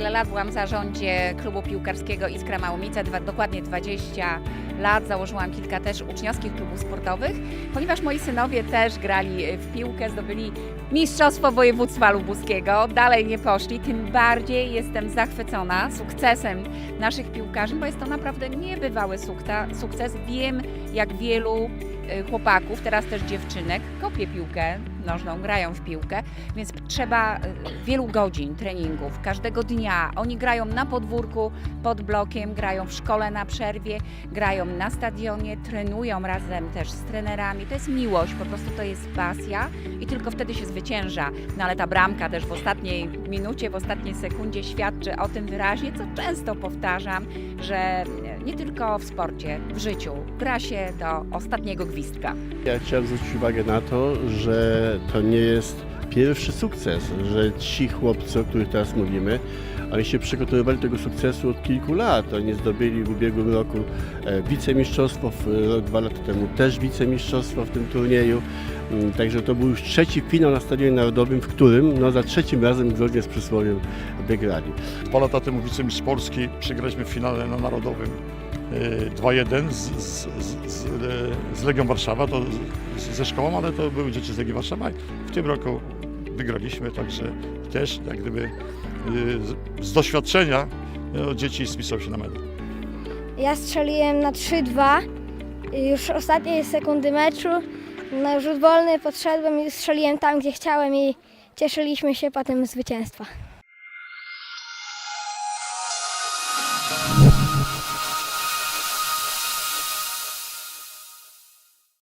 lat byłam w zarządzie klubu piłkarskiego Iskra Małomice, dwa, dokładnie 20 lat. Założyłam kilka też uczniowskich klubów sportowych, ponieważ moi synowie też grali w piłkę, zdobyli Mistrzostwo Województwa Lubuskiego. Dalej nie poszli, tym bardziej jestem zachwycona sukcesem naszych piłkarzy, bo jest to naprawdę niebywały sukces. Wiem, jak wielu y, chłopaków, teraz też dziewczynek, kopie piłkę nożną, grają w piłkę, więc trzeba y, wielu godzin treningów, każdego dnia. Oni grają na podwórku, pod blokiem, grają w szkole na przerwie, grają na stadionie, trenują razem też z trenerami. To jest miłość, po prostu to jest pasja i tylko wtedy się zwycięża. No ale ta bramka też w ostatniej minucie, w ostatniej sekundzie świadczy o tym wyraźnie, co często powtarzam, że nie tylko w sporcie, w życiu gra się do ostatniego gwizdka. Ja chciałem zwrócić uwagę na to, że to nie jest pierwszy sukces, że ci chłopcy, o których teraz mówimy, oni się przygotowywali do tego sukcesu od kilku lat. Oni zdobyli w ubiegłym roku e, wicemistrzostwo, rok, dwa lata temu też wicemistrzostwo w tym turnieju. Mm, Także to był już trzeci finał na Stadionie Narodowym, w którym no, za trzecim razem zgodnie z przysłowiem wygrali. Dwa lata temu wicemistrz Polski przegraliśmy w finale na Narodowym e, 2-1 z, z, z, z, z Legią Warszawa, to z, ze szkołą, ale to były dzieci z Legii Warszawa. W tym roku wygraliśmy, także też jak gdyby e, z, doświadczenia e, dzieci spisały się na medal. Ja strzeliłem na 3-2. Już ostatnie sekundy meczu. Na rzut wolny podszedłem i strzeliłem tam, gdzie chciałem i cieszyliśmy się potem zwycięstwa.